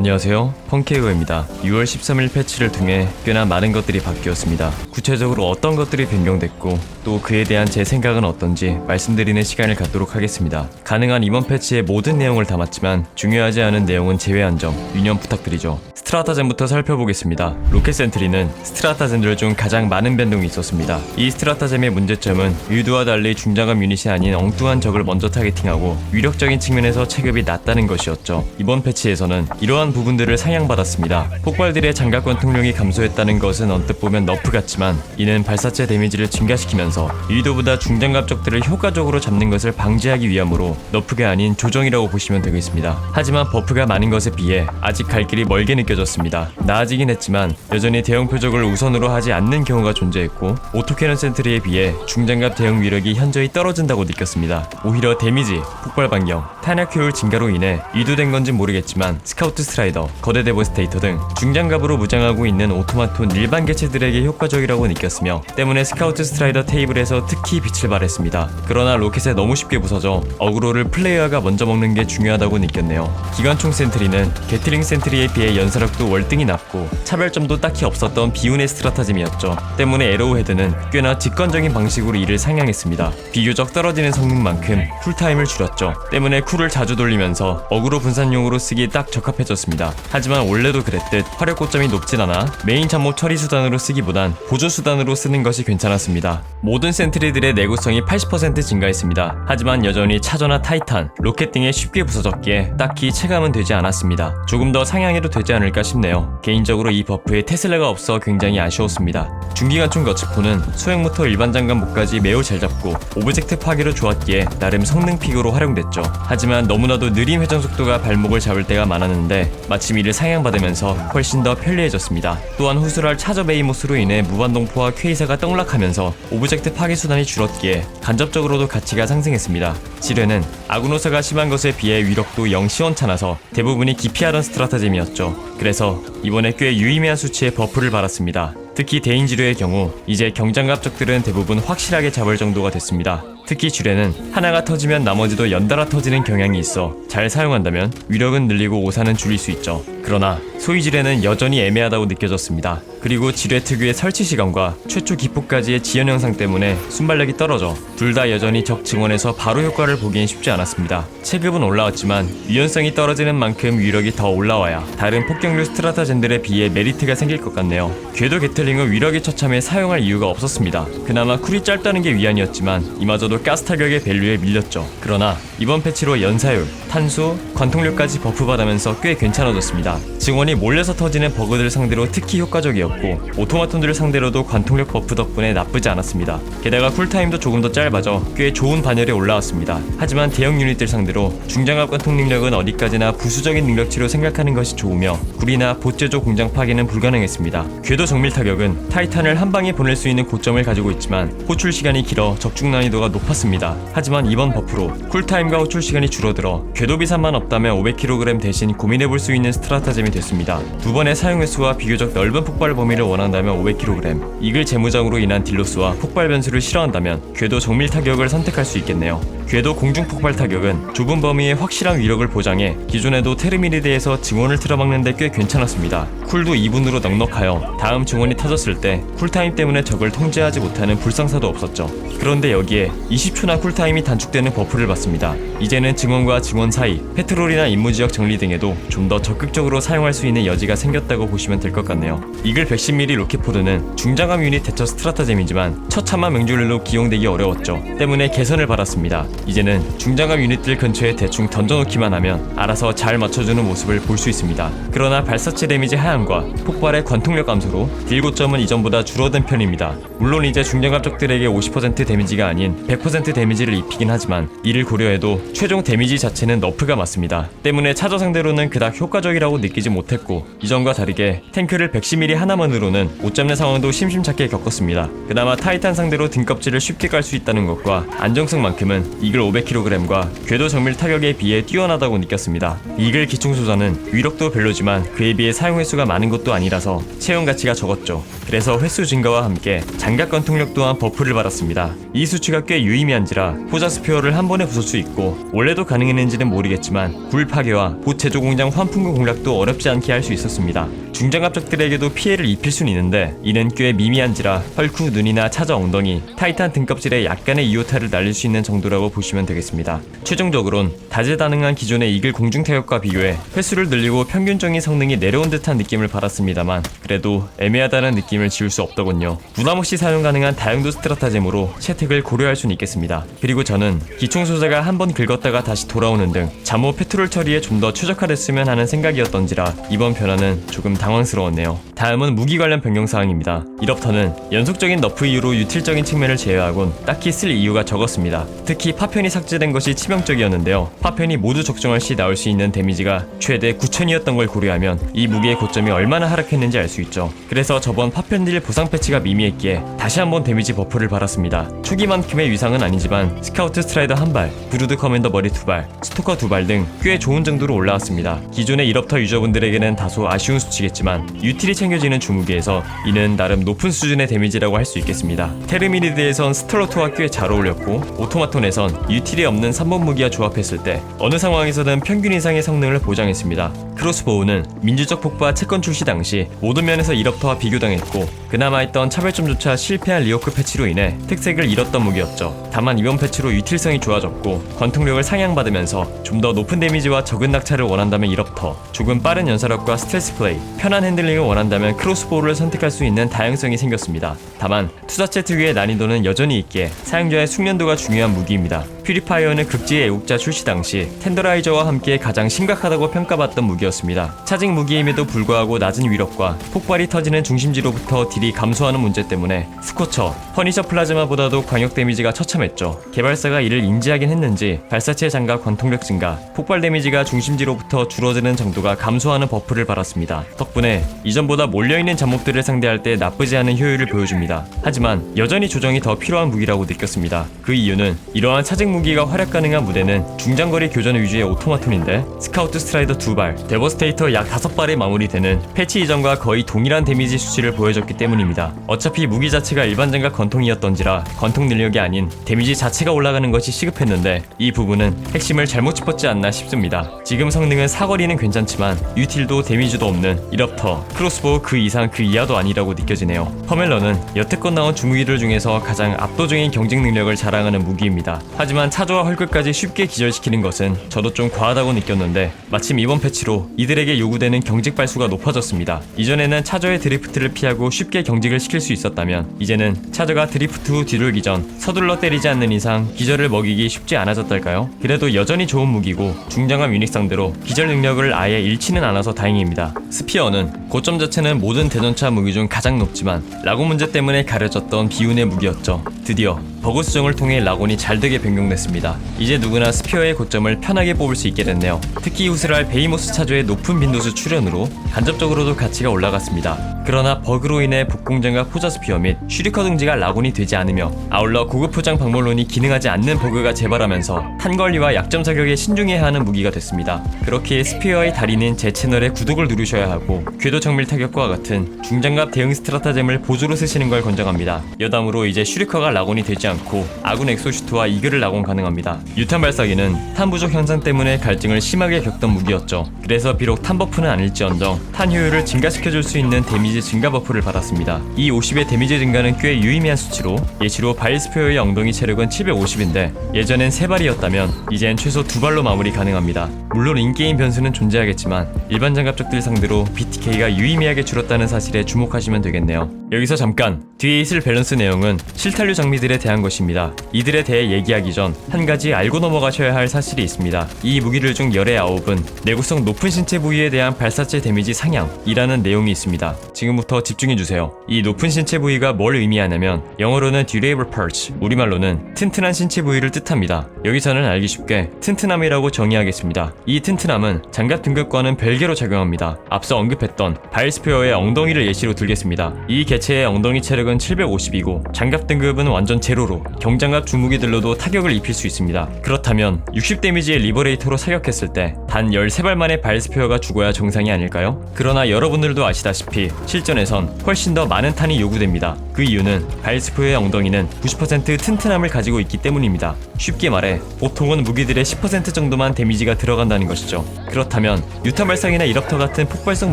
안녕하세요. 펑케이어입니다. 6월 13일 패치를 통해 꽤나 많은 것들이 바뀌었습니다. 구체적으로 어떤 것들이 변경됐고 또 그에 대한 제 생각은 어떤지 말씀드리는 시간을 갖도록 하겠습니다. 가능한 이번 패치의 모든 내용을 담았지만 중요하지 않은 내용은 제외한 점 유념 부탁드리죠. 스트라타젠부터 살펴보겠습니다. 로켓 센트리는 스트라타젠들 중 가장 많은 변동이 있었습니다. 이 스트라타젠의 문제점은 유두와 달리 중장갑 유닛이 아닌 엉뚱한 적을 먼저 타겟팅하고 위력적인 측면에서 체급이 낮다는 것이었죠. 이번 패치에서는 이러한 부분들을 상향받았습니다. 폭발들의 장갑 권통력이 감소했다는 것은 언뜻 보면 너프 같지만 이는 발사체 데미지를 증가시키면서 유도보다 중장갑 적들을 효과적으로 잡는 것을 방지하기 위함으로 너프가 아닌 조정이라고 보시면 되겠습니다. 하지만 버프가 많은 것에 비해 아직 갈 길이 멀게 느껴 졌습니다. 나아지긴 했지만 여전히 대형 표적을 우선으로 하지 않는 경우가 존재했고 오토캐논 센트리에 비해 중장갑 대응 위력이 현저히 떨어진다고 느꼈습니다. 오히려 데미지, 폭발 반경, 탄약 효율 증가로 인해 유도된 건진 모르겠지만 스카우트 스트라이더, 거대 데버스테이터 등 중장갑으로 무장하고 있는 오토마톤 일반 개체들에게 효과적이라고 느꼈으며 때문에 스카우트 스트라이더 테이블에서 특히 빛을 발했습니다. 그러나 로켓에 너무 쉽게 부서져 어그로를 플레이어가 먼저 먹는 게 중요하다고 느꼈네요. 기관총 센트리는 게트링 센트리에 비해 연사 력도 월등히 낮고 차별점도 딱히 없었던 비운의 스트라타즘이었죠. 때문에 에로우 헤드는 꽤나 직관적인 방식으로 이를 상향했습니다. 비교적 떨어지는 성능만큼 쿨타임을 줄였죠. 때문에 쿨을 자주 돌리면서 어그로 분산용으로 쓰기 딱 적합해졌습니다. 하지만 원래도 그랬듯 화력 고점이 높진 않아 메인 잠목 처리 수단으로 쓰기보단 보조 수단으로 쓰는 것이 괜찮았습니다. 모든 센트리들의 내구성이 80% 증가했습니다. 하지만 여전히 차저나 타이탄, 로켓 등에 쉽게 부서졌기에 딱히 체감은 되지 않았습니다. 조금 더 상향해도 되지 않을까 싶네요. 개인적으로 이 버프에 테슬라가 없어 굉장히 아쉬웠습니다. 중기관총 거치포는 소형모터 일반 장갑 목까지 매우 잘 잡고 오브젝트 파괴로 좋았기에 나름 성능 픽으로 활용됐죠. 하지만 너무나도 느린 회전 속도가 발목을 잡을 때가 많았는데 마침 이를 상향받으면서 훨씬 더 편리해졌습니다. 또한 후술할 차저 베이모스로 인해 무반동포와 퀘이사가 떡락하면서 오브젝트 파괴 수단이 줄었기에 간접적으로도 가치가 상승했습니다. 지뢰는 아구노사가 심한 것에 비해 위력도 영 시원찮아서 대부분이 기피하던 스트라타잼이었죠. 그래서 이번에 꽤 유의미한 수치의 버프를 받았습니다. 특히 대인 지뢰의 경우 이제 경장갑 적들은 대부분 확실하게 잡을 정도가 됐습니다. 특히 지뢰는 하나가 터지면 나머지도 연달아 터지는 경향이 있어 잘 사용한다면 위력은 늘리고 오사는 줄일 수 있죠. 그러나 소위 지뢰는 여전히 애매하다고 느껴졌습니다. 그리고 지뢰 특유의 설치 시간과 최초 기포까지의 지연 영상 때문에 순발력이 떨어져 둘 다 여전히 적 증원에서 바로 효과를 보기엔 쉽지 않았습니다. 체급은 올라왔지만 유연성이 떨어지는 만큼 위력이 더 올라와야 다른 폭격류 스트라타젠들에 비해 메리트가 생길 것 같네요. 궤도 게틀링은 위력이 처참해 사용할 이유가 없었습니다. 그나마 쿨이 짧다는 게 위안이었지만 이마저도 가스 타격의 밸류에 밀렸죠. 그러나 이번 패치로 연사율, 탄수, 관통력까지 버프 받으면서 꽤 괜찮아졌습니다. 증원이 몰려서 터지는 버그들 상대로 특히 효과적이었고 오토마톤들 상대로도 관통력 버프 덕분에 나쁘지 않았습니다. 게다가 쿨타임도 조금 더 짧아져 꽤 좋은 반열에 올라왔습니다. 하지만 대형 유닛들 상대로 중장갑 관통 능력은 어디까지나 부수적인 능력치로 생각하는 것이 좋으며 굴이나 보제조 공장 파괴는 불가능했습니다. 궤도 정밀 타격은 타이탄을 한 방에 보낼 수 있는 고점을 가지고 있지만 호출 시간이 길어 적중 난이도가 높았습니다. 하지만 이번 버프로 쿨타임과 호출 시간이 줄어들어 궤도 비산만 없다면 500kg 대신 고민해볼 수 있는 스트라 타잼이 됐습니다. 두 번의 사용 횟수와 비교적 넓은 폭발 범위를 원한다면 500kg, 이글 재무장으로 인한 딜로스와 폭발 변수를 싫어한다면 궤도 정밀 타격을 선택할 수 있겠네요. 궤도 공중 폭발 타격은 좁은 범위의 확실한 위력을 보장해 기존에도 테르미리드에서 증원을 틀어막는 데 꽤 괜찮았습니다. 쿨도 2분으로 넉넉하여 다음 증원이 터졌을 때 쿨타임 때문에 적을 통제하지 못하는 불상사도 없었죠. 그런데 여기에 20초나 쿨타임이 단축되는 버프를 받습니다. 이제는 증원과 증원 사이, 페트롤이나 임무지역 정리 등에도 좀 더 적극적으로 사용할 수 있는 여지가 생겼다고 보시면 될 것 같네요. 이글 110mm 로켓포드는 중장갑 유닛 대처 스트라타잼이지만 처참한 명중률로 기용되기 어려웠죠. 때문에 개선을 받았습니다. 이제는 중장갑 유닛들 근처에 대충 던져놓기만 하면 알아서 잘 맞춰주는 모습을 볼 수 있습니다. 그러나 발사체 데미지 하향과 폭발의 관통력 감소로 딜 고점은 이전보다 줄어든 편입니다. 물론 이제 중장갑 적들에게 50% 데미지가 아닌 100% 데미지를 입히긴 하지만 이를 고려해도 최종 데미지 자체는 너프가 맞습니다. 때문에 차저 상대로는 그닥 효과적이라고 느끼지 못했고 이전과 다르게 탱크를 110mm 하나만으로는 못 잡는 상황도 심심찮게 겪었습니다. 그나마 타이탄 상대로 등껍질을 쉽게 깔 수 있다는 것과 안정성만큼은 이글 500kg과 궤도 정밀 타격에 비해 뛰어나다고 느꼈습니다. 이글 기총 소자는 위력도 별로지만 그에 비해 사용 횟수가 많은 것도 아니라서 채용 가치가 적었죠. 그래서 횟수 증가와 함께 장갑 관통력 또한 버프를 받았습니다. 이 수치가 꽤 유의미한지라 포자 스피어를 한 번에 부술 수 있고 원래도 가능했는지는 모르겠지만 굴 파괴와 보 제조 공장 환풍구 공략도 어렵지 어렵지 않게 할 수 있었습니다. 중장갑적들에게도 피해를 입힐 수는 있는데 이는 꽤 미미한지라 헐크 눈이나 차저 엉덩이, 타이탄 등껍질에 약간의 이오타를 날릴 수 있는 정도라고 보시면 되겠습니다. 최종적으론 다재다능한 기존의 이글 공중 타격과 비교해 횟수를 늘리고 평균적인 성능이 내려온 듯한 느낌을 받았습니다만 그래도 애매하다는 느낌을 지울 수 없더군요. 부담 없이 사용 가능한 다용도 스트라타젬으로 채택을 고려할 수는 있겠습니다. 그리고 저는 기총 소재가 한번 긁었다가 다시 돌아오는 등 잠호 페트롤 처리에 좀 더 최적화됐으면 하는 생각이었던지라 이번 변화는 조금 당황스러웠네요. 다음은 무기 관련 변경 사항입니다. 이럽터는 연속적인 너프 이후로 유틸적인 측면을 제외하곤 딱히 쓸 이유가 적었습니다. 특히 파편이 삭제된 것이 치명적이었는데요. 파편이 모두 적정할 시 나올 수 있는 데미지가 최대 9천이었던 걸 고려하면 이 무기의 고점이 얼마나 하락했는지 알 수 있죠. 그래서 저번 파편 딜 보상 패치가 미미했기에 다시 한번 데미지 버프를 받았습니다. 초기만큼의 위상은 아니지만 스카우트 스트라이더 한 발, 브루드 커맨더 머리 두 발, 스토커 두 발 등 꽤 좋은 정도로 올라왔습니다. 기존의 이럽터 유저분들에게는 다소 아쉬운 수치겠 지만 유틸이 챙겨지는 주무기에서 이는 나름 높은 수준의 데미지라고 할 수 있겠습니다. 테르미니드에선 스텔로토와 꽤 잘 어울렸고 오토마톤에선 유틸이 없는 3번 무기와 조합했을 때 어느 상황에서든 평균 이상의 성능을 보장했습니다. 크로스보우는 민주적 폭파 채권 출시 당시 모든 면에서 이럽터와 비교당했고 그나마 있던 차별점조차 실패한 리오크 패치로 인해 특색을 잃었던 무기였죠. 다만 이번 패치로 유틸성이 좋아졌고 관통력을 상향받으면서 좀 더 높은 데미지와 적은 낙차를 원한다면 이럽터 조금 빠른 연사력과 스트레스 플레이 편한 핸들링을 원한다면 크로스보우를 선택할 수 있는 다양성이 생겼습니다. 다만 투자체 특유의 난이도는 여전히 있기에 사용자의 숙련도가 중요한 무기입니다. 퓨리파이어는 극지의 애국자 출시 당시 텐더라이저와 함께 가장 심각하다고 평가받던 무기였습니다. 차징 무기임에도 불구하고 낮은 위력과 폭발이 터지는 중심지로부터 딜이 감소하는 문제 때문에 스코처, 퍼니셔 플라즈마보다도 광역 데미지가 처참했죠. 개발사가 이를 인지하긴 했는지 발사체 장갑 관통력 증가, 폭발 데미지가 중심지로부터 줄어드는 정도가 감소하는 버프를 받았습니다. 덕 분에 이전보다 몰려있는 잠목들을 상대할 때 나쁘지 않은 효율을 보여줍니다. 하지만 여전히 조정이 더 필요한 무기라고 느꼈습니다. 그 이유는 이러한 차징 무기가 활약 가능한 무대는 중장거리 교전 위주의 오토마톤인데 스카우트 스트라이더 두 발, 데버스테이터 약 다섯 발에 마무리되는 패치 이전과 거의 동일한 데미지 수치를 보여줬기 때문입니다. 어차피 무기 자체가 일반 장갑 건통이었던지라 건통 능력이 아닌 데미지 자체가 올라가는 것이 시급했는데 이 부분은 핵심을 잘못 짚었지 않나 싶습니다. 지금 성능은 사거리는 괜찮지만 유틸도 데미지도 없는 이럽터, 크로스보우 그 이상 그 이하도 아니라고 느껴지네요. 퍼멜러는 여태껏 나온 주무기들 중에서 가장 압도적인 경쟁 능력을 자랑하는 무기입니다. 하지만 차저와 헐크까지 쉽게 기절시키는 것은 저도 좀 과하다고 느꼈는데 마침 이번 패치로 이들에게 요구되는 경직 발수가 높아졌습니다. 이전에는 차저의 드리프트를 피하고 쉽게 경직을 시킬 수 있었다면 이제는 차저가 드리프트 후 뒤돌기 전 서둘러 때리지 않는 이상 기절을 먹이기 쉽지 않아졌달까요? 그래도 여전히 좋은 무기고 중장갑 유닛 상대로 기절 능력을 아예 잃지는 않아서 다행입니다. 스피어 는 고점 자체는 모든 대전차 무기 중 가장 높지만 라고 문제 때문에 가려졌던 비운의 무기였죠. 드디어 버그 수정을 통해 라곤이 잘 되게 변경됐습니다. 이제 누구나 스피어의 고점을 편하게 뽑을 수 있게 됐네요. 특히 후스랄 베이모스 차조의 높은 빈도수 출현으로 간접적으로도 가치가 올라갔습니다. 그러나 버그로 인해 복공장과 포자 스피어 및 슈리커 등지가 라곤이 되지 않으며 아울러 고급 포장 방물론이 기능하지 않는 버그가 재발하면서 탄권리와 약점 사격에 신중해야 하는 무기가 됐습니다. 그렇기에 스피어의 달인은 제 채널에 구독을 누르셔야 하고 궤도 정밀 타격과 같은 중장갑 대응 스트라타젬을 보조로 쓰시는 걸 권장합니다. 여담으로 이제 슈리커가 라곤이 되지 않고 아군 엑소슈트와 이글을 라곤 가능합니다. 유탄 발사기는 탄 부족 현상 때문에 갈증을 심하게 겪던 무기였죠. 그래서 비록 탄 버프는 아닐지언정 탄 효율을 증가시켜줄 수 있는 데미지 증가 버프를 받았습니다. 이 50의 데미지 증가는 꽤 유의미한 수치로 예시로 바일스페어의 엉덩이 체력은 750인데 예전엔 3발이었다면 이젠 최소 2발로 마무리 가능합니다. 물론 인게임 변수는 존재하겠지만 일반 장갑적들 상대로 BTK가 유의미하게 줄었다는 사실에 주목하시면 되겠네요. 여기서 잠깐 뒤에 있을 밸런스 내용은 실탄류 장비들에 대한 것입니다. 이들에 대해 얘기하기 전 한 가지 알고 넘어가셔야 할 사실이 있습니다. 이 무기들 중 열의 아홉은 내구성 높은 신체 부위에 대한 발사체 데미지 상향이라는 내용이 있습니다. 지금부터 집중해주세요. 이 높은 신체 부위가 뭘 의미하냐면 영어로는 durable parts, 우리말로는 튼튼한 신체 부위를 뜻합니다. 여기서는 알기 쉽게 튼튼함이라고 정의하겠습니다. 이 튼튼함은 장갑 등급과는 별개로 작용합니다. 앞서 언급했던 바일스페어의 엉덩이를 예시로 들겠습니다. 이 개체의 엉덩이 체력은 750이고 장갑 등급은 완전 제로로 경장갑 주무기들로도 타격을 입힐 수 있습니다. 그렇다면 60 데미지의 리버레이터로 사격했을 때 단 13발 만에 바일스페어가 죽어야 정상이 아닐까요? 그러나 여러분들도 아시다시피 실전에선 훨씬 더 많은 탄이 요구됩니다. 그 이유는 바이스포의 엉덩이는 90% 튼튼함을 가지고 있기 때문입니다. 쉽게 말해 보통은 무기들의 10% 정도만 데미지가 들어간다는 것이죠. 그렇다면 유탄 발상이나 이럽터 같은 폭발성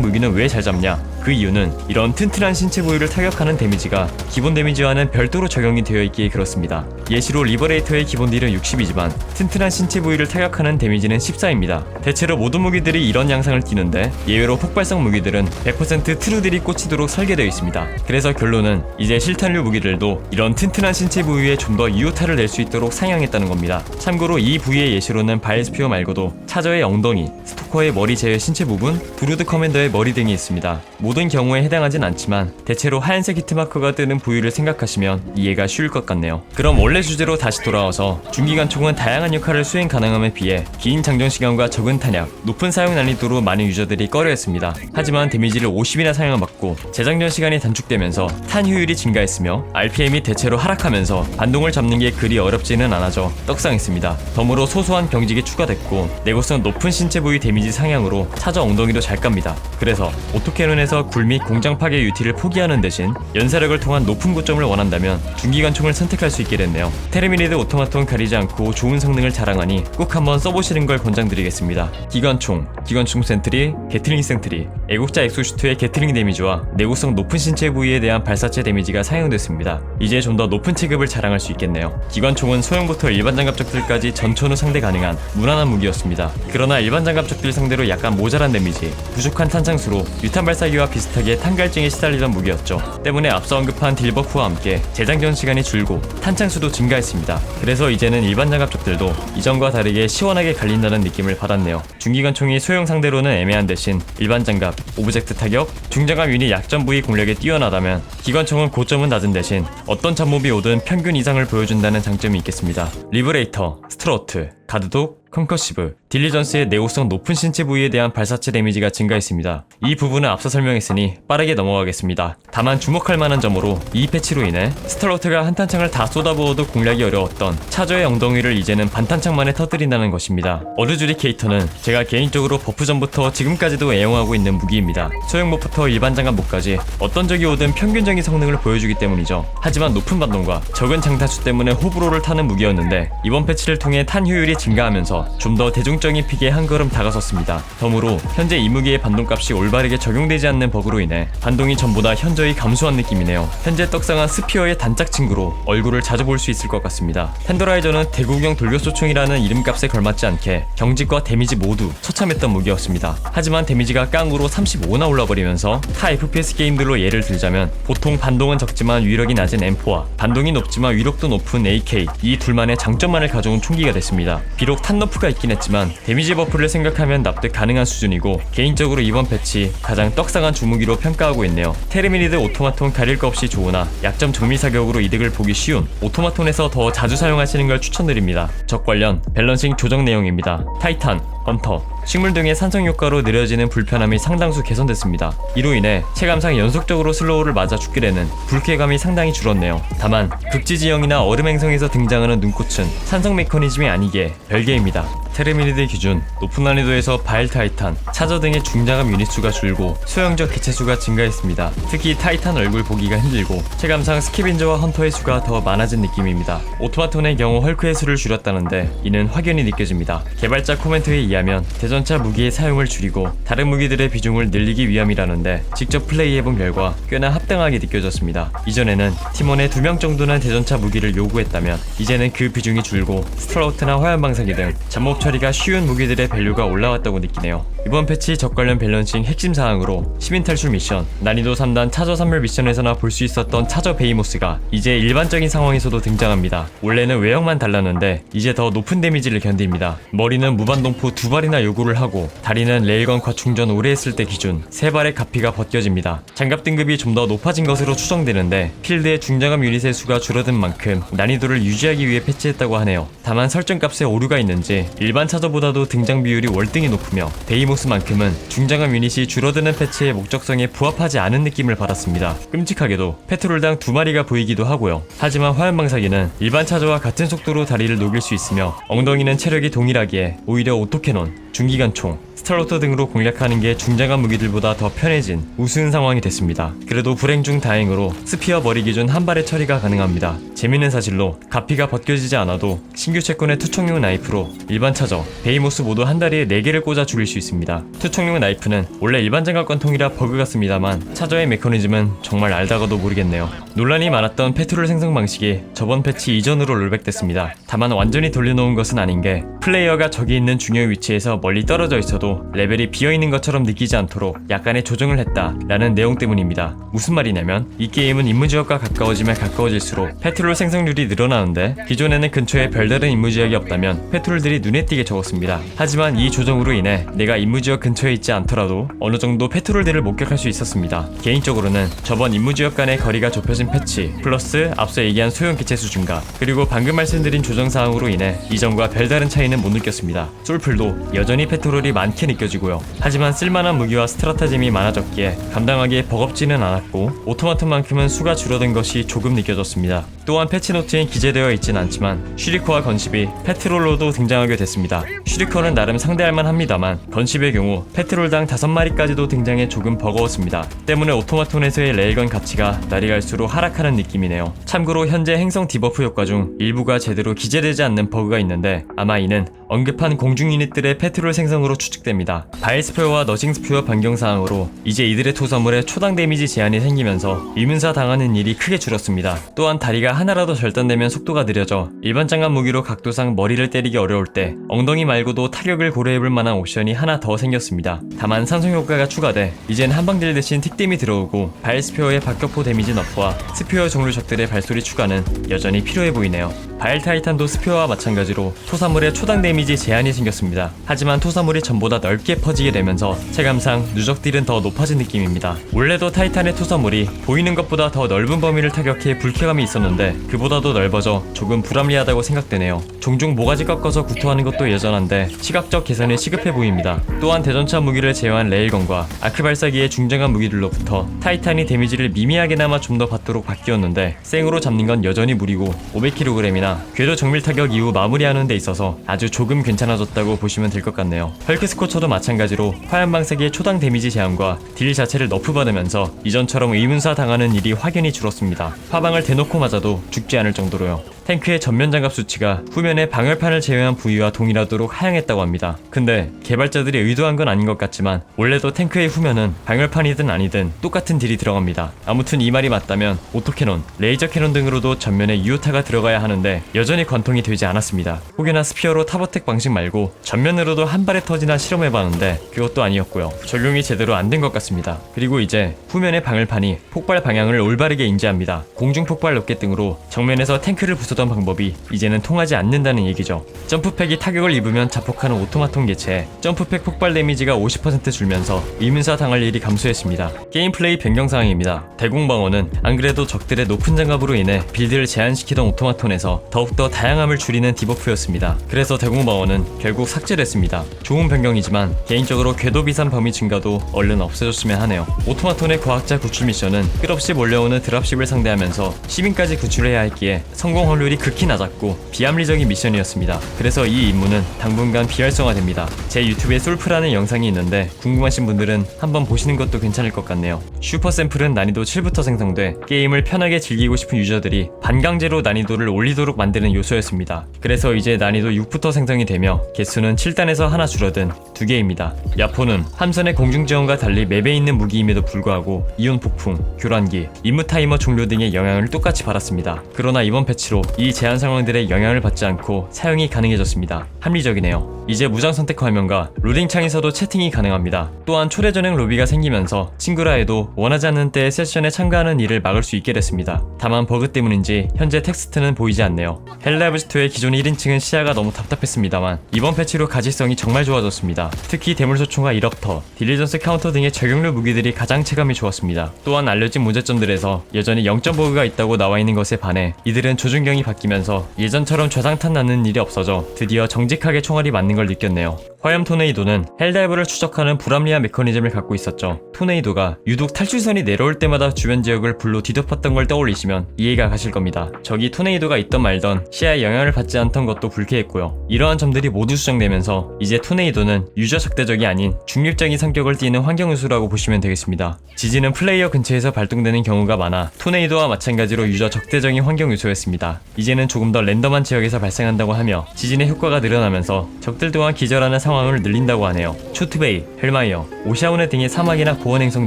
무기는 왜 잘 잡냐? 그 이유는 이런 튼튼한 신체 부위를 타격하는 데미지가 기본 데미지와는 별도로 적용이 되어 있기에 그렇습니다. 예시로 리버레이터의 기본 딜은 60이지만 튼튼한 신체 부위를 타격하는 데미지는 14입니다. 대체로 모든 무기들이 이런 양상을 띠는데 예외로 폭발성 무기들은 100% 트루딜이 꽂히도록 설계되어 있습니다. 그래서 결론은 이제 실탄류 무기들도 이런 튼튼한 신체 부위에 좀 더 유효타를 낼 수 있도록 상향했다는 겁니다. 참고로 이 부위의 예시로는 바이스피어 말고도 차저의 엉덩이, 스토커의 머리 제외 신체 부분, 브루드 커맨더의 머리 등이 있습니다. 모든 경우에 해당하진 않지만 대체로 하얀색 히트마크가 뜨는 부위를 생각하시면 이해가 쉬울 것 같네요. 그럼 원래 주제로 다시 돌아와서 중기관 총은 다양한 역할을 수행 가능함에 비해 긴 장전 시간과 적은 탄약, 높은 사용 난이도로 많은 유저들이 꺼려했습니다. 하지만 데미지를 50이나 사용을 받고 재장전 시간이 단축되면서 탄 효율이 증가했으며 RPM이 대체로 하락하면서 반동을 잡는 게 그리 어렵지는 않아져 떡상했습니다. 덤으로 소소한 병직이 추가됐고 내구성 높은 신체 부위 데미지 상향으로 차저 엉덩이도 잘 깝니다. 그래서 오토캐논 에서 굴및 공장 파괴 유티를 포기하는 대신 연사력을 통한 높은 고점을 원한다면 중기관총을 선택할 수 있게 됐네요. 테르미니드 오토마톤 가리지 않고 좋은 성능을 자랑하니 꼭 한번 써보시는 걸 권장드리겠습니다. 기관총, 기관총 센트리, 게틀링 센트리, 애국자 엑소슈트의 게틀링 데미지와 내구성 높은 신체 부위에 대한 발사체 데미지가 사용됐습니다. 이제 좀 더 높은 체급을 자랑할 수 있겠네요. 기관총은 소형부터 일반 장갑적들까지 전천후 상대 가능한 무난한 무기였습니다. 그러나 일반 장갑적들 상대로 약간 모자란 데미지, 부족한 탄창수로 유탄 발사기와 비슷하게 탄갈증에 시달리던 무기였죠. 때문에 앞서 언급한 딜버프와 함께 재장전 시간이 줄고 탄창 수도 증가했습니다. 그래서 이제는 일반 장갑적들도 이전과 다르게 시원하게 갈린다는 느낌을 받았네요. 중기관총이 소형 상대로는 애매한 대신 일반 장갑, 오브젝트 타격, 중장갑 유닛 약점 부위 공략에 뛰어나다면 기관총은 고점은 낮은 대신 어떤 잡몹이 오든 평균 이상을 보여준다는 장점이 있겠습니다. 리브레이터, 스트로트, 가드독, 컨커시브, 딜리전스의 내구성 높은 신체 부위에 대한 발사체 데미지가 증가했습니다. 이 부분은 앞서 설명했으니 빠르게 넘어가겠습니다. 다만 주목할 만한 점으로 이 패치로 인해 스트로트가 한 탄창을 다 쏟아부어도 공략이 어려웠던 차저의 엉덩이를 이제는 반탄창만에 터뜨린다는 것입니다. 어드주리 케이터는 제가 개인적으로 버프 전부터 지금까지도 애용하고 있는 무기입니다. 소형몹부터 일반 장갑목까지 어떤 적이 오든 평균적인 성능을 보여주기 때문이죠. 하지만 높은 반동과 적은 장타수 때문에 호불호를 타는 무기였는데 이번 패치를 통해 탄 효율이 증가하면서 좀 더 대중 적인 픽에 한 걸음 다가섰습니다. 덤으로 현재 이 무기의 반동값이 올바르게 적용되지 않는 버그로 인해 반동이 전보다 현저히 감소한 느낌이네요. 현재 떡상한 스피어의 단짝 친구로 얼굴을 자주 볼 수 있을 것 같습니다. 텐더라이저는 대구경 돌격소총이라는 이름값에 걸맞지 않게 경직과 데미지 모두 처참했던 무기였습니다. 하지만 데미지가 깡으로 35나 올라버리면서 타 FPS 게임들로 예를 들자면 보통 반동은 적지만 위력이 낮은 M4와 반동이 높지만 위력도 높은 AK 이 둘만의 장점만을 가져온 총기가 됐습니다. 비록 탄너프가 있긴 했지만 데미지 버프를 생각하면 납득 가능한 수준이고 개인적으로 이번 패치 가장 떡상한 주무기로 평가하고 있네요. 테르미니드 오토마톤 가릴 거 없이 좋으나 약점 정밀 사격으로 이득을 보기 쉬운 오토마톤에서 더 자주 사용하시는 걸 추천드립니다. 적 관련 밸런싱 조정 내용입니다. 타이탄, 헌터, 식물 등의 산성 효과로 느려지는 불편함이 상당수 개선됐습니다. 이로 인해 체감상 연속적으로 슬로우를 맞아 죽게 되는 불쾌감이 상당히 줄었네요. 다만 극지 지형이나 얼음 행성에서 등장하는 눈꽃은 산성 메커니즘이 아니기에 별개입니다. 테르미니드 기준 높은 난이도에서 바일 타이탄, 차저 등의 중장갑 유닛 수가 줄고 소형적 개체 수가 증가했습니다. 특히 타이탄 얼굴 보기가 힘들고 체감상 스캐빈저와 헌터의 수가 더 많아진 느낌입니다. 오토마톤의 경우 헐크의 수를 줄였다는데 이는 확연히 느껴집니다. 개발자 코멘트에 의하면 대전차 무기의 사용을 줄이고 다른 무기들의 비중을 늘리기 위함이라는데 직접 플레이해본 결과 꽤나 합당하게 느껴졌습니다. 이전에는 팀원의 두명 정도는 대전차 무기를 요구했다면 이제는 그 비중이 줄고 스트라우트나 화염방사기 등 잡몹 처리가 쉬운 무기들의 밸류가 올라왔다고 느끼네요. 이번 패치 적 관련 밸런싱 핵심 사항으로 시민 탈출 미션, 난이도 3단 차저 산물 미션에서나 볼 수 있었던 차저 베이모스가 이제 일반적인 상황에서도 등장합니다. 원래는 외형만 달랐는데 이제 더 높은 데미지를 견딥니다. 머리는 무반동포 두 발이나 요구를 하고 다리는 레일건 과 충전 오래 했을 때 기준 세 발의 가피가 벗겨집니다. 장갑 등급이 좀 더 높아진 것으로 추정되는데 필드의 중장갑 유닛의 수가 줄어든 만큼 난이도를 유지하기 위해 패치했다고 하네요. 다만 설정값에 오류가 있는지 일반 차저보다도 등장 비율이 월등히 높으며 데이모스 만큼은 중장갑 유닛이 줄어드는 패치의 목적성에 부합하지 않은 느낌을 받았습니다. 끔찍하게도 페트롤당 두 마리가 보이기도 하고요. 하지만 화염방사기는 일반 차저와 같은 속도로 다리를 녹일 수 있으며 엉덩이는 체력이 동일하기에 오히려 오토캐논, 중기관총, 스탈로터 등으로 공략하는 게 중장갑 무기들보다 더 편해진 우스운 상황이 됐습니다. 그래도 불행 중 다행으로 스피어 머리 기준 한 발의 처리가 가능합니다. 재밌는 사실로 가피가 벗겨지지 않아도 신규 채권의 투척용 나이프로 일반 차저, 베이모스 모두 한 다리에 4개를 꽂아 죽일 수 있습니다. 투척용 나이프는 원래 일반 장갑 관통이라 버그 같습니다만 차저의 메커니즘은 정말 알다가도 모르겠네요. 논란이 많았던 페트롤 생성 방식이 저번 패치 이전으로 롤백됐습니다. 다만 완전히 돌려놓은 것은 아닌 게 플레이어가 저기 있는 중요 위치에서 멀리 떨어져 있어도 레벨이 비어있는 것처럼 느끼지 않도록 약간의 조정을 했다 라는 내용 때문입니다. 무슨 말이냐면 이 게임은 임무지역과 가까워지면 가까워질수록 페트롤 생성률이 늘어나는데 기존에는 근처에 별다른 임무지역이 없다면 페트롤들이 눈에 띄게 적었습니다. 하지만 이 조정으로 인해 내가 임무지역 근처에 있지 않더라도 어느 정도 페트롤들을 목격할 수 있었습니다. 개인적으로는 저번 임무지역 간의 거리가 좁혀진 패치 플러스 앞서 얘기한 소형 기체 수준가 그리고 방금 말씀드린 조정 사항으로 인해 이전과 별다른 차이는 못 느꼈습니다. 솔플도 여전히 페트롤이 많게 느껴지고요. 하지만 쓸만한 무기와 스트라타잼이 많아졌기에 감당하기에 버겁지는 않았고 오토마톤만큼은 수가 줄어든 것이 조금 느껴졌습니다. 또한 패치노트엔 기재되어 있진 않지만 슈리커와 건십이 페트롤로도 등장하게 됐습니다. 슈리커는 나름 상대할만 합니다만 건십의 경우 페트롤당 5마리까지도 등장해 조금 버거웠습니다. 때문에 오토마톤에서의 레일건 가치가 날이 갈수록 하락하는 느낌이네요. 참고로 현재 행성 디버프 효과 중 일부가 제대로 기재되지 않는 버그가 있는데 아마 이는 언급한 공중 유닛들의 페트롤 생성으로 추측됩니다. 바이스페어와 너싱스페어 변경 사항으로 이제 이들의 토사물에 초당 데미지 제한이 생기면서 이문사 당하는 일이 크게 줄었습니다. 또한 다리가 하나라도 절단되면 속도가 느려져 일반 장갑 무기로 각도상 머리를 때리기 어려울 때 엉덩이 말고도 타격을 고려해볼 만한 옵션이 하나 더 생겼습니다. 다만 산성 효과가 추가돼 이젠 한방딜 대신 틱댐이 들어오고 바이스페어의 박격포 데미지 너프와 스페어 종류 적들의 발소리 추가는 여전히 필요해 보이네요. 바일 타이탄도 스페어와 마찬가지로 토사물에 초당 데미지 제한이 생겼습니다. 하지만 토사물이 전보다 넓게 퍼지게 되면서 체감상 누적딜은 더 높아진 느낌입니다. 원래도 타이탄의 토사물이 보이는 것보다 더 넓은 범위를 타격해 불쾌감이 있었는데 그보다도 넓어져 조금 불합리하다고 생각되네요. 종종 모가지 꺾어서 구토하는 것도 여전한데 시각적 개선이 시급해 보입니다. 또한 대전차 무기를 제어한 레일건과 아크 발사기의 중장한 무기들로부터 타이탄이 데미지를 미미하게나마 좀 더 받도록 바뀌었는데 생으로 잡는 건 여전히 무리고 500kg이나 궤도 정밀 타격 이후 마무리하는 데 있어서 아주 조금 괜찮아졌다고 보시면 될 것 같네요. 헐크 스코처도 마찬가지로 화염 방사기의 초당 데미지 제한과 딜 자체를 너프 받으면서 이전처럼 의문사 당하는 일이 확연히 줄었습니다. 화방을 대놓고 맞아도 죽지 않을 정도로요. 탱크의 전면 장갑 수치가 후면의 방열판을 제외한 부위와 동일하도록 하향했다고 합니다. 근데 개발자들이 의도한 건 아닌 것 같지만 원래도 탱크의 후면은 방열판이든 아니든 똑같은 딜이 들어갑니다. 아무튼 이 말이 맞다면 오토캐논, 레이저 캐논 등으로도 전면에 유효타가 들어가야 하는데 여전히 관통이 되지 않았습니다. 혹여나 스피어로 타버텍 방식 말고 전면으로도 한 발에 터지나 실험해봤는데 그것도 아니었고요. 적용이 제대로 안 된 것 같습니다. 그리고 이제 후면의 방열판이 폭발 방향을 올바르게 인지합니다. 공중 폭발 로켓 등으로 정면에서 탱크를 부 수던 방법이 이제는 통하지 않는다는 얘기죠. 점프팩이 타격을 입으면 자폭하는 오토마톤 개체에 점프팩 폭발 데미지가 50% 줄면서 이문사 당할 일이 감소했습니다. 게임 플레이 변경 사항입니다. 대공방어는 안 그래도 적들의 높은 장갑으로 인해 빌드를 제한시키던 오토마톤에서 더욱더 다양함을 줄이는 디버프였습니다. 그래서 대공방어는 결국 삭제됐습니다. 좋은 변경이지만 개인적으로 궤도 비산 범위 증가도 얼른 없어졌으면 하네요. 오토마톤의 과학자 구출 미션은 끝없이 몰려오는 드랍십을 상대하면서 시민까지 구출해야 했기에 성공 확률이 극히 낮았고 비합리적인 미션이었습니다. 그래서 이 임무는 당분간 비활성화됩니다. 제 유튜브에 솔프라는 영상이 있는데 궁금하신 분들은 한번 보시는 것도 괜찮을 것 같네요. 슈퍼 샘플은 난이도 7부터 생성돼 게임을 편하게 즐기고 싶은 유저들이 반강제로 난이도를 올리도록 만드는 요소였습니다. 그래서 이제 난이도 6부터 생성이 되며 개수는 7단에서 하나 줄어든 두 개입니다. 야포는 함선의 공중 지원과 달리 맵에 있는 무기임에도 불구하고 이온 폭풍, 교란기, 임무 타이머 종료 등의 영향을 똑같이 받았습니다. 그러나 이번 패치로 이 제한 상황들의 영향을 받지 않고 사용이 가능해졌습니다. 합리적이네요. 이제 무장 선택 화면과 루링 창에서도 채팅이 가능합니다. 또한 초대 전용 로비가 생기면서 친구라 해도 원하지 않는 때 세션에 참가하는 일을 막을 수 있게 됐습니다. 다만 버그 때문인지 현재 텍스트는 보이지 않네요. 헬라이브스토의 기존 1인칭은 시야가 너무 답답했습니다만 이번 패치로 가지성이 정말 좋아졌습니다. 특히 대물소총과 이럭터, 딜리전스 카운터 등의 적용류 무기들이 가장 체감이 좋았습니다. 또한 알려진 문제점들에서 여전히 0점 버그가 있다고 나와 있는 것에 반해 이들은 조준경이 바뀌면서 예전처럼 좌상탄 나는 일이 없어져 드디어 정직하게 총알이 맞는 걸 느꼈네요. 화염 토네이도는 헬다이브를 추적하는 불합리한 메커니즘을 갖고 있었죠. 토네이도가 유독 탈출선이 내려올 때마다 주변 지역을 불로 뒤덮었던 걸 떠올리시면 이해가 가실 겁니다. 적이 토네이도가 있던 말던 시야에 영향을 받지 않던 것도 불쾌했고요. 이러한 점들이 모두 수정되면서 이제 토네이도는 유저 적대적이 아닌 중립적인 성격을 띠는 환경 요소라고 보시면 되겠습니다. 지진은 플레이어 근처에서 발동되는 경우가 많아 토네이도와 마찬가지로 유저 적대적인 환경 요소였습니다. 이제는 조금 더 랜덤한 지역에서 발생한다고 하며 지진의 효과가 늘어나면서 적들 또한 기절하는 상황을 늘린다고 하네요. 초트베이, 헬마이어, 오샤우네 등의 사막이나 고원 행성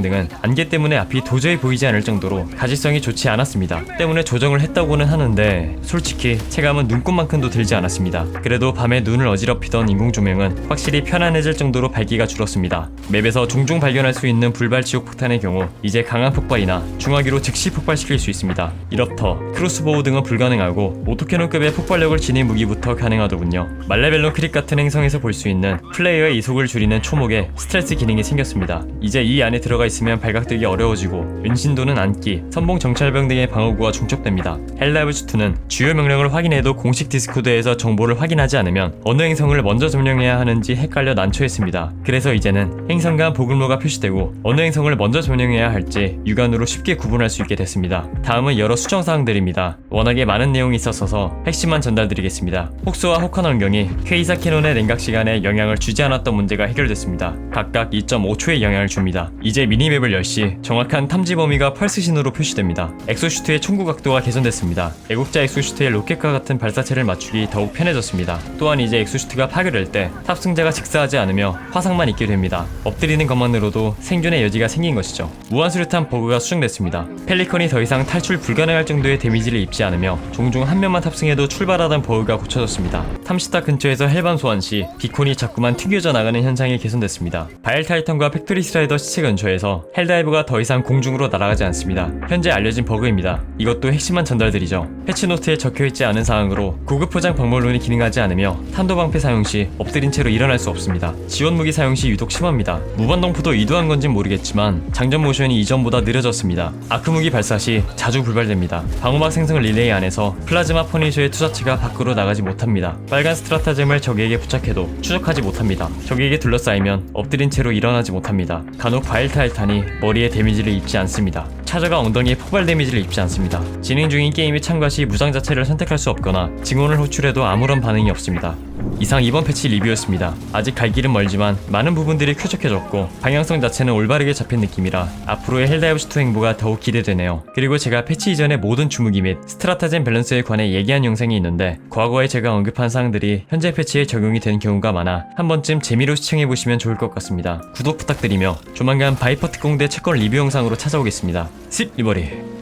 등은 안개 때문에 앞이 도저히 보이지 않을 정도로 가시성이 좋지 않았습니다. 때문에 조정을 했다고는 하는데 솔직히 체감은 눈곱만큼도 들지 않았습니다. 그래도 밤에 눈을 어지럽히던 인공 조명은 확실히 편안해질 정도로 밝기가 줄었습니다. 맵에서 종종 발견할 수 있는 불발 지옥 폭탄의 경우 이제 강한 폭발이나 중화기로 즉시 폭발시킬 수 있습니다. 이럽터 크로스보우 등은 불가능하고 오토캐논급의 폭발력을 지닌 무기부터 가능하더군요. 말레벨로 크릭 같은 행성에서 볼 수 있는 플레이어의 이속을 줄이는 초목에 스트레스 기능이 생겼습니다. 이제 이 안에 들어가 있으면 발각되기 어려워지고 은신도는 안기, 선봉 정찰병 등의 방어구가 중첩됩니다. 헬라이브즈 2는 주요 명령을 확인해도 공식 디스코드에서 정보를 확인하지 않으면 어느 행성을 먼저 점령해야 하는지 헷갈려 난처했습니다. 그래서 이제는 행성 간 보급로가 표시되고 어느 행성을 먼저 점령해야 할지 육안으로 쉽게 구분할 수 있게 됐습니다. 다음은 여러 수정 사항들입니다. 워낙에 많은 내용이 있었어서 핵심만 전달드리겠습니다. 혹수와 혹한 환경이 케이사 캐논의 냉각 시간에 영향 을 주지 않았던 문제가 해결됐습니다. 각각 2.5초의 영향을 줍니다. 이제 미니맵을 열 시 정확한 탐지 범위가 펄스신으로 표시됩니다. 엑소슈트의 총구 각도가 개선됐습니다. 애국자 엑소슈트의 로켓과 같은 발사체를 맞추기 더욱 편해졌습니다. 또한 이제 엑소슈트가 파괴될 때 탑승자가 직사하지 않으며 화상만 입게 됩니다. 엎드리는 것만으로도 생존의 여지가 생긴 것이죠. 무한수류탄 버그가 수정됐습니다. 펠리컨이 더 이상 탈출 불가능할 정도의 데미지를 입지 않으며 종종 한 명만 탑승해도 출발하던 버그가 고쳐졌습니다. 탐시타 근처에서 헬밤 소환 시 비콘이 자꾸만 튕겨져 나가는 현상이 개선됐습니다. 바일 타이탄과 팩토리 스라이더 시체 근처에서 헬다이브가 더 이상 공중으로 날아가지 않습니다. 현재 알려진 버그입니다. 이것도 핵심만 전달드리죠. 패치노트에 적혀있지 않은 사항으로 고급 포장 방물론이 기능하지 않으며 탄도 방패 사용 시 엎드린 채로 일어날 수 없습니다. 지원 무기 사용 시 유독 심합니다. 무반동포도 의도한 건진 모르겠지만 장전 모션이 이전보다 느려졌습니다. 아크 무기 발사 시 자주 불발됩니다. 방어막 생성 릴레이 안에서 플라즈마 퍼니셔의 투자체가 밖으로 나가지 못합니다. 빨간 스트라타잼을 적에게 부착해도 추적하지 못합니다. 적에게 둘러싸이면 엎드린 채로 일어나지 못합니다. 간혹 바일 타이탄이 머리에 데미지를 입지 않습니다. 차저가 엉덩이에 폭발 데미지를 입지 않습니다. 진행 중인 게임에 참가 시 무장 자체를 선택할 수 없거나 증언을 호출해도 아무런 반응이 없습니다. 이상 이번 패치 리뷰였습니다. 아직 갈 길은 멀지만 많은 부분들이 쾌적해졌고 방향성 자체는 올바르게 잡힌 느낌이라 앞으로의 헬다이브스2 행보가 더욱 기대되네요. 그리고 제가 패치 이전의 모든 주무기 및 스트라타젠 밸런스에 관해 얘기한 영상이 있는데 과거에 제가 언급한 사항들이 현재 패치에 적용이 된 경우가 많아 한 번쯤 재미로 시청해보시면 좋을 것 같습니다. 구독 부탁드리며 조만간 바이퍼 특공대 채권 리뷰 영상으로 찾아오겠습니다. 씹 리버리